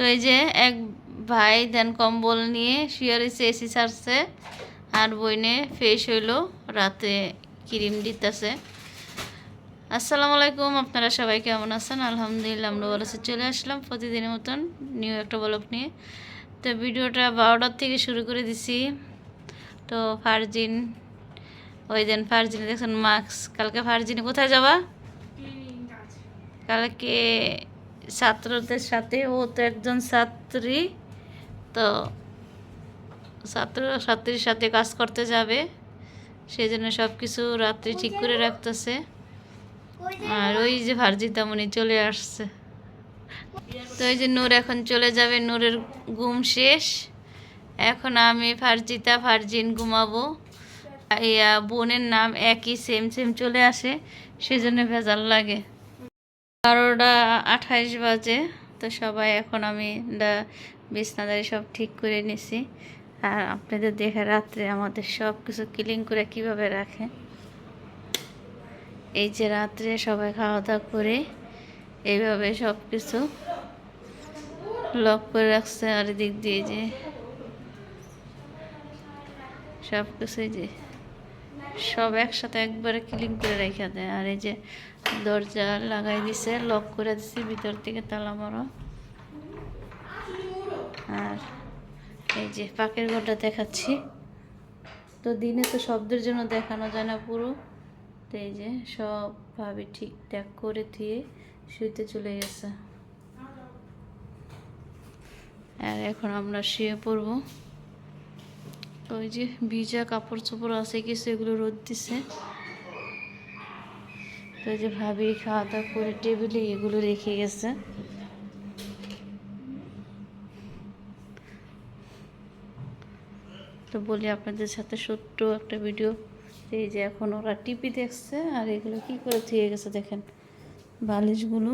তো এই যে এক ভাই দেন কম্বল নিয়ে শুয়ে রয়েছে এসি ছাড়ছে আর বইনে ফেস হইল রাতে ক্রিম দিতেছে। আসসালামু আলাইকুম আপনারা সবাই কেমন আছেন? আলহামদুলিল্লাহ আমরা ভালো আছি। চলে আসলাম প্রতিদিনের মতন নিউ একটা ব্লগ নিয়ে। তো ভিডিওটা বারোটার থেকে শুরু করে দিছি। তো ফার্জিন ওই দেন ফার্জিনে দেখছেন মাস্ক। কালকে ফার্জিনে কোথায় যাবা? কালকে ছাত্রদের সাথে, ও তো একজন ছাত্রী, তো ছাত্র ছাত্রীর সাথে কাজ করতে যাবে। সেই জন্য সব কিছু রাত্রি ঠিক করে রাখতেছে। আর ওই যে ভার্জিতামণি চলে আসছে। তো এই যে নূর এখন চলে যাবে, নূরের ঘুম শেষ। এখন আমি ফার্জিতা ফার্জিন ঘুমাবো। ইয়া বোনের নাম একই সেম সেম চলে আসে। সেজন্য ভেজাল লাগে। বারোটা আঠাইশ বাজে, তো সবাই এখন আমি বিছনাদারি সব ঠিক করে নিছি। আর আপনাদের দেখে রাত্রে আমাদের সব কিছু ক্লিন করে কীভাবে রাখে। এই যে রাত্রে সবাই খাওয়া দাওয়া করে, এইভাবে সব কিছু লক করে রাখছে আর দিক দিয়ে যে সব কিছুই যে সব একসাথে একবারে ক্লিন করে রেখে দেয়। আর এই যে দরজা লাগাই দিছে লক করে দিছে, ভিতর থেকে তালা মারা। আর এই যে পাকের ঘরটা দেখাচ্ছি। তো দিনে তো শব্দের জন্য দেখানো যায় না পুরো। তো এই যে সবভাবে ঠিকঠাক করে দিয়ে শুইতে চলে গেছে। আর এখন আমরা শুয়ে পড়ব। তো ওই যে ভিজা কাপড় চোপড় আছে কিছু এগুলো রোদ দিছে। তো এই যে ভাবি খাওয়া দাওয়া করে টেবিলে এগুলো রেখে গেছে। তো বলি আপনাদের সাথে ছোট্ট একটা ভিডিও এই যে এখন ওরা টিপি দেখছে আর এগুলো কি করে থুয়ে গেছে দেখেন বালিশগুলো।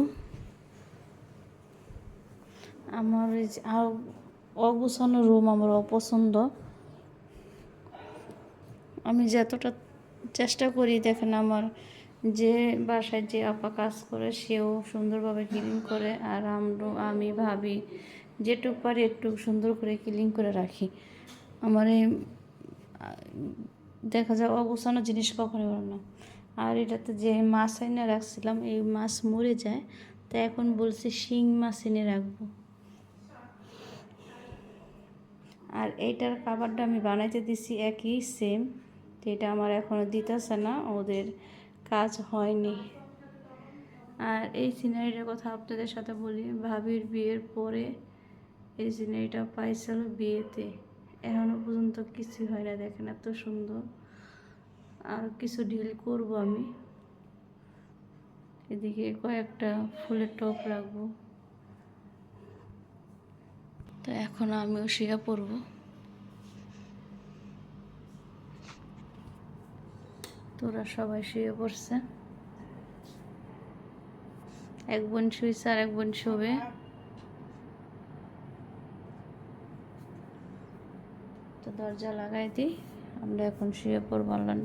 আমার এই যে আর অগুছানো রুম আমার অপছন্দ। আমি যতটা চেষ্টা করি, দেখেন আমার যে বাসায় যে আপা কাজ করে, সেও সুন্দরভাবে ক্লিন করে আর আমরা আমি ভাবি যেটুক পারি একটু সুন্দর করে ক্লিন করে রাখি। আমার এই, দেখা যায় অগোছানো জিনিস কখনই ভালো না। আর এটাতে যে মাছ এনে রাখছিলাম, এই মাছ মরে যায় তা এখন বলছি শিং মাছ এনে রাখব। আর এইটার খাবারটা আমি বানাইতে দিছি একই সেম তো এটা আমার এখনও দিতেছে না, ওদের কাজ হয়নি। আর এই সিনারিটার কথা আপনাদের সাথে বলি, ভাবির বিয়ের পরে এই সিনারিটা পাইছিল বিয়েতে। এখনও পর্যন্ত কিছু হয় না, দেখেন এত সুন্দর। আর কিছু ডিল করব আমি। এদিকে কয়েকটা ফুলের টপ রাখব। তো এখন আমিও শুয়ে পড়ব তোরা সবাই শুয়ে পড়ছে। এক বোন শুয়েছে আর এক বোন শোবে। তো দরজা লাগাই দিই, আমরা এখন শুয়ে পড়ব আল্লাহ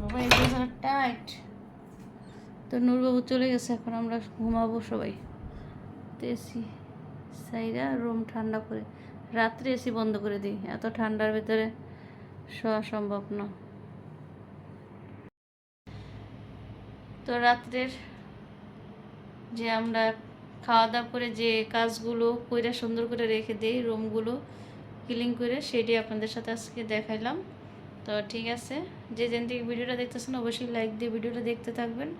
বাবা এগুলো যেন টাইট তো নূরবাবু চলে গেছে, এখন আমরা ঘুমাবো সবাই। তো এসি সাইরা রুম ঠান্ডা করে, রাত্রে এসি বন্ধ করে দিই। এত ঠান্ডার ভিতরে শোয়া সম্ভব না। তো রাত্রের যে আমরা খাওয়া দাওয়া করে যে কাজগুলো কইরা সুন্দর করে রেখে দিই, রুমগুলো ক্লিন করে, সেটি আপনাদের সাথে আজকে দেখাইলাম। তো ঠিক আছে, যে যেন থেকে ভিডিওটা দেখতেছেন, অবশ্যই লাইক দিয়ে ভিডিওটা দেখতে থাকবেন।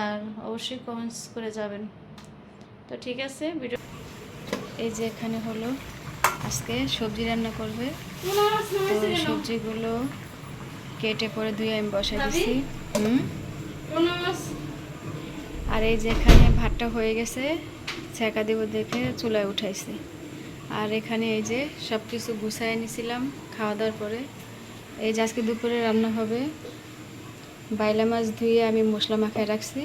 আর অবশ্যই কমেন্টস করে যাবেন। তো ঠিক আছে ভিডিও এই যে এখানে হলো আজকে সবজি রান্না করবে। তো সবজিগুলো কেটে পরে ধুয়ে আমি বসাই দিছি। হুম? আর এই যে এখানে ভাতটা হয়ে গেছে ছেঁকা দিব দেখে চুলায় উঠাইছি। আর এখানে এই যে সব কিছু গুছাই নিছিলাম খাওয়া দাওয়ার পরে। এই যে আজকে দুপুরে রান্না হবে বাইলা মাছ ধুয়ে আমি মশলা মাখায় রাখছি।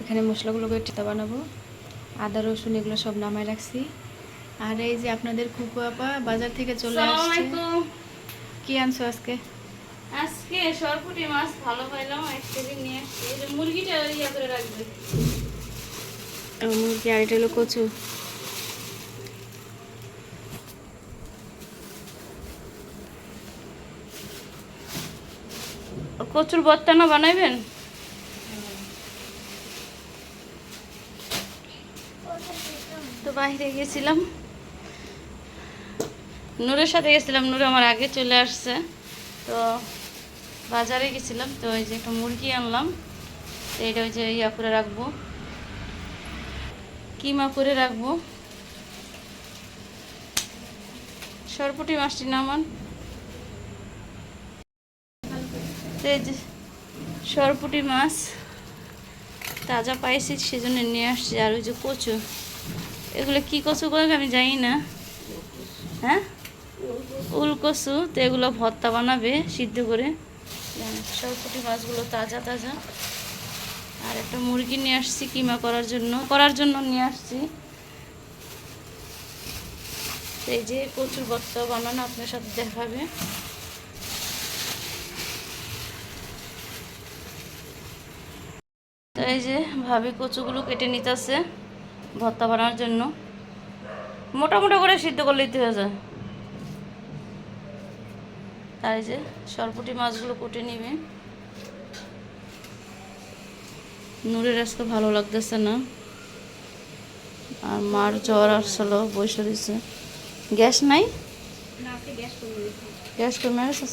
এখানে মশলাগুলোকে টিতা বানাবো। আদা রসুন এগুলো সব নামায় রাখছি। আর এই যে আপনাদের খুকু আপা বাজার থেকে চলে আসছে। কি আনছো আজকে? আজকে সরপুটি মাছ ভালো পাইলাম এক কেজি নিয়ে আসছি। এই যে মুরগিটা ইয়া করে রাখবে। মুরগি আর এটা হলো কচু। কচুর বত্তা না বানাইবেন? তো বাইরে গেছিলাম। নূরের সাথে গেছিলাম, নূর আমার আগে চলে আসছে। তো বাজারে গেছিলাম, তো ওই যে একটা মুরগি আনলাম। তো এটা ওই যে ইয়া করে রাখব। কিমা করে রাখব। সরপুটি মাছটি নামান। তো যে সরপুটি মাছ তাজা পাইছি, সেজন্য নিয়ে আসছি। আর ওই যে কচু, এগুলো কি কচু করে আমি জানি না। হ্যাঁ? উল কচু তো এগুলো ভর্তা বানাবে সিদ্ধ করে। সরপুটি মাছগুলো তাজা তাজা। আর একটা মুরগি নিয়ে আসছি কিমা করার জন্য করার জন্য নিয়ে আসছি। এই যে কচুর ভর্তা বানানো, আপনার সাথে দেখাবে। তো এই যে ভাবি কচুগুলো কেটে নিতেছে ভর্তা বানানোর জন্য। মোটা মোটা করে সিদ্ধ করলে দিতে হয়ে যায় তাই যে সরপুটি মাছগুলো কুটে নিবে। নূরের আজকে ভালো লাগতেছে না। আর মার জ্বর আসছিল বসে দিছে। গ্যাস নাই? গ্যাস কমে গেছে।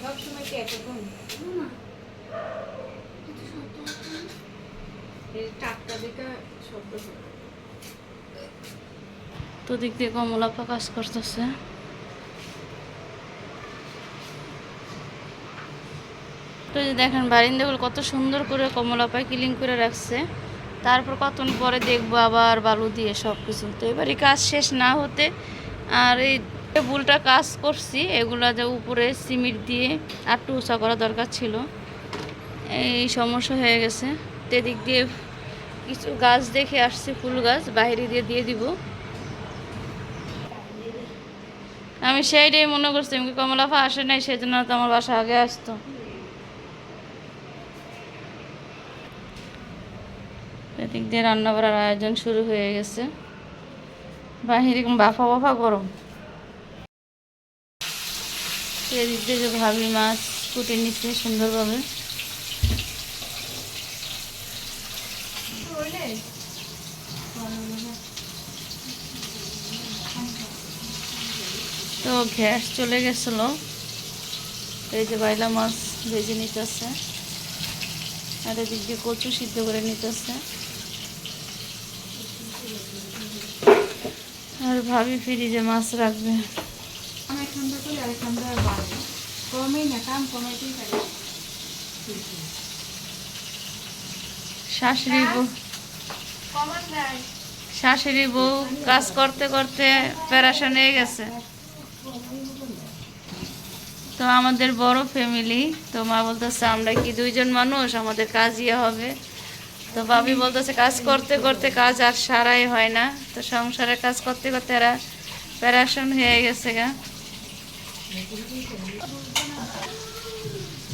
সব সময় কি একরকম এই টাটকা দিকে শব্দ হয়। তো দিক দিয়ে কমলাপা কাজ করতেছে। তো দেখেন, বারিন্দাগুলো কত সুন্দর করে কমলাপায় ক্লিন করে রাখছে। তারপর কতক্ষণ পরে দেখব আবার বালু দিয়ে সব কিছু তো এবারে কাজ শেষ না হতে আর এই বুলটা কাজ করছি, এগুলা যে উপরে সিমেন্ট দিয়ে আর উঁচা করা দরকার ছিল। এই সমস্যা হয়ে গেছে। তো এদিক দিয়ে কিছু গাছ দেখে আসছে, ফুল গাছ, বাইরে দিয়ে দিয়ে দিব। আমি সেইটাই মনে করছি আমি কমলাফা আসে নাই সেই জন্য তো আমার বাসা আগে আসতো। এদিক দিয়ে রান্না করার আয়োজন শুরু হয়ে গেছে। বাহিরে বাফা বাফা গরম। এদিক যে ভাবি মাছ কুটে নিচ্ছে সুন্দরভাবে। তো গ্যাস চলে গেছিল। এই যে বাইলা মাছ ভেজে নিতেছে। আর এদিক দিয়ে কচু সিদ্ধ করে নিতেছে। আর ভাবি ফ্রিজে মাছ রাখবে। আমি ঠান্ডা করি আর ঠান্ডা বাড়ে কমেই না কাম কমাইতেই পারি শাশুড়ি বউ শাশুড়ি বউ কাজ করতে করতে প্যারাশন হয়ে গেছে। তো আমাদের বড় ফ্যামিলি। তো মা বলতেছে, আমরা কি দুইজন মানুষ? আমাদের কাজ ইয়ে হবে। তো ভাবি বলতেছে, কাজ করতে করতে কাজ আর সারাই হয় না। তো সংসারে কাজ করতে করতে এরা প্যারাশন হয়ে গেছে গা।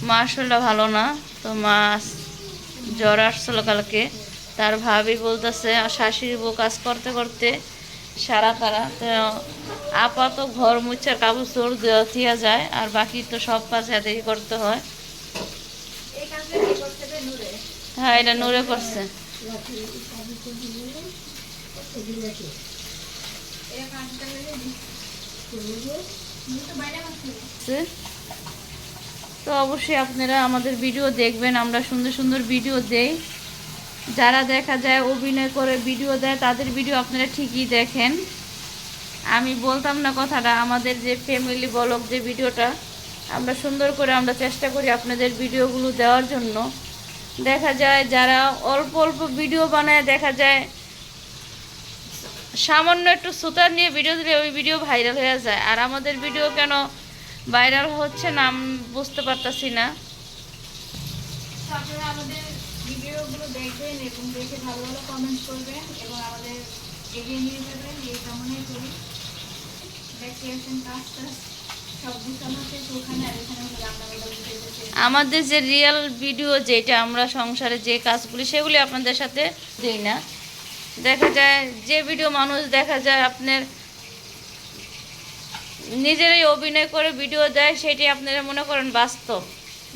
মা শরীরটা ভালো না। তো মা জ্বর আসছিল কালকে। তার ভাবি বলতেছে শাশুড়ি বউ কাজ করতে করতে সারা তারা। তো আপাত ঘর মুছার কাপড় চোর দিয়া যায় আর বাকি তো সব কাজ এদেরই করতে হয়। হ্যাঁ এটা নড়ে পড়ছে। তো অবশ্যই আপনারা আমাদের ভিডিও দেখবেন আমরা সুন্দর সুন্দর ভিডিও দেই। যারা দেখা যায় অভিনয় করে ভিডিও দেয়, তাদের ভিডিও আপনারা ঠিকই দেখেন। আমি বলতাম না কথাটা, আমাদের যে ফ্যামিলি বলক যে ভিডিওটা, আমরা সুন্দর করে আমরা চেষ্টা করি আপনাদের ভিডিওগুলো দেওয়ার জন্য। দেখা যায় যারা অল্প অল্প ভিডিও বানায়, দেখা যায় সামান্য একটু সুতার নিয়ে ভিডিও দিলে ওই ভিডিও ভাইরাল হয়ে যায়। আর আমাদের ভিডিও কেন ভাইরাল হচ্ছে না, আমি বুঝতে পারতাছি না। আমাদের ভিডিওগুলো দেখবেন এবং দেখে ভালো ভালো কমেন্ট করবেন এবং আমাদের এগিয়ে নিয়ে যাবেন, এই কামনাই করি। আসেন কাজ আমাদের যে রিয়েল ভিডিও যেটা আমরা সংসারে যে কাজগুলি, সেগুলি আপনাদের সাথে দিই না। দেখা যায়, যে ভিডিও মানুষ দেখা যায় আপনার নিজেরাই অভিনয় করে ভিডিও দেয়, সেটি আপনারা মনে করেন বাস্তব।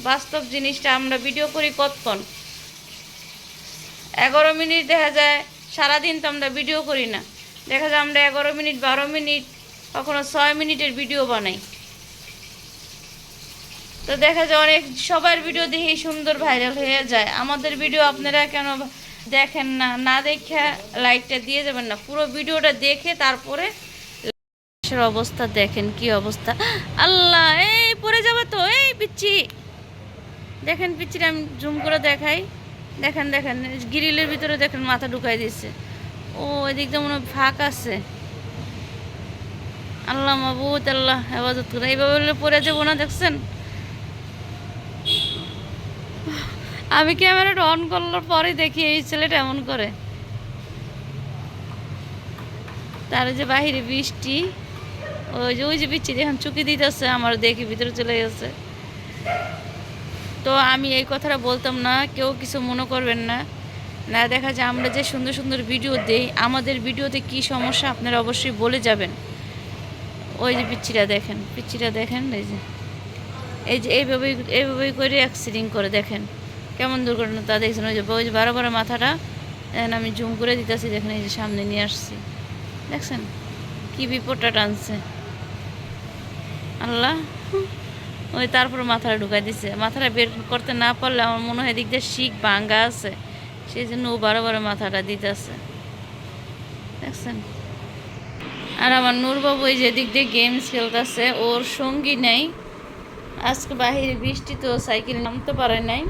বাস্তব জিনিসটা আমরা ভিডিও করি কতক্ষণ? এগারো মিনিট দেখা যায়, সারাদিন তো আমরা ভিডিও করি না। দেখা যায় আমরা এগারো মিনিট, বারো মিনিট, কখনো ছয় মিনিটের ভিডিও বানাই। তো দেখা যায় অনেক, সবার ভিডিও দেখেই সুন্দর ভাইরাল হয়ে যায়। আমাদের ভিডিও আপনারা কেন দেখেন না না দেখে লাইকটা দিয়ে যাবেন না। পুরো ভিডিওটা দেখে তারপরে অবস্থা দেখেন, কি অবস্থা। আল্লাহ, এই পড়ে যাবে তো, এই পিচ্ছি। দেখেন পিচ্ছিটা আমি জুম করে দেখাই। দেখেন দেখেন, গ্রিলের ভিতরে দেখেন মাথা ঢুকাই দিয়েছে। ও, এদিক দিয়ে মনে ফাঁক আছে। আল্লাহ মাবুত আল্লাহ হেফাজত করে। এইভাবে হলে পড়ে যাব না, দেখছেন? আমি ক্যামেরাটা অন করলার পরে দেখি এই ছেলেটা এমন করে। তার যে বাহিরে বৃষ্টি, ওই যে ওই যে বৃষ্টি এখন চুকি দিতেছে, আমার দেখি ভিতরে চলে গেছে। তো আমি এই কথাটা বলতাম না, কেউ কিছু মনে করবেন না। না, দেখা যায় আমরা যে সুন্দর সুন্দর ভিডিও দেই, আমাদের ভিডিওতে কি সমস্যা আপনারা অবশ্যই বলে যাবেন। ওই যে পিচ্ছিটা দেখেন পিচ্ছিটা দেখেন, এই যে। এই যে এইভাবেই এইভাবেই করে অ্যাক্সিডেন্ট করে, দেখেন। কেমন দুর্ঘটনা তা দেখছেন? ওই যে ওই যে বারো মাথাটা এখন আমি জুম করে দিতেছি, দেখেন এই যে সামনে নিয়ে আসছি। দেখছেন? কি বিপদটা টানছে। আল্লাহ। ওই তারপর মাথাটা ঢুকাই দিছে। মাথাটা বের করতে না পারলে আমার মনে হয় এদিক দিয়ে শিখ ভাঙ্গা আছে। সেই জন্য ও বারো মাথাটা দিতেছে। দেখছেন? আর আমার নূরবাবু এই যে দিক দিয়ে গেমস খেলতেছে, ওর সঙ্গী নেই। আজকে বাহিরে বৃষ্টি তো, সাইকেল নামতে পারে নাই।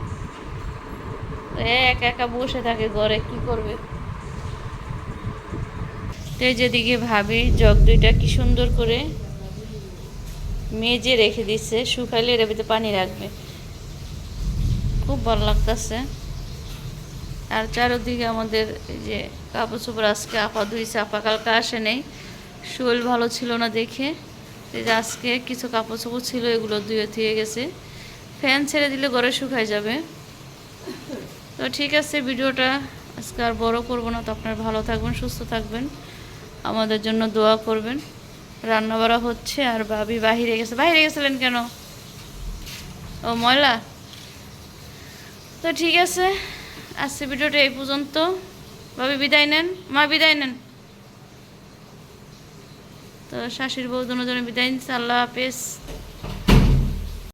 একা একা বসে থাকে ঘরে, কি করবে? তো যেদিকে ভাবি জগ দুইটা কি সুন্দর করে মেজে রেখে দিচ্ছে শুকাইলে এর ভিতরে পানি রাখবে। খুব ভালো লাগতেছে। আর চারোদিকে আমাদের এই যে কাপড় চোপড় আজকে আপা ধুইছে, আপা কালকে আসে নেই। শরীর ভালো ছিল না দেখে। এই যে আজকে কিছু কাপড় চোপড় ছিল, এগুলো ধুয়ে ধুয়ে গেছে। ফ্যান ছেড়ে দিলে ঘরে শুকাই যাবে। তো ঠিক আছে, ভিডিওটা আজকে আর বড় করব না। তো আপনারা ভালো থাকবেন, সুস্থ থাকবেন। আমাদের জন্য দোয়া করবেন। রান্না বাড়া হচ্ছে আর ভাবি বাহিরে গেছে। বাহিরে গেছিলেন কেন? ও ময়লা? তো ঠিক আছে আজকে ভিডিওটা এই পর্যন্ত। ভাবি বিদায় নেন। মা বিদায় নেন। তো শাশুড়ি বউ দুজনে বিদায় নিচ্ছে। আল্লাহ হাফেজ।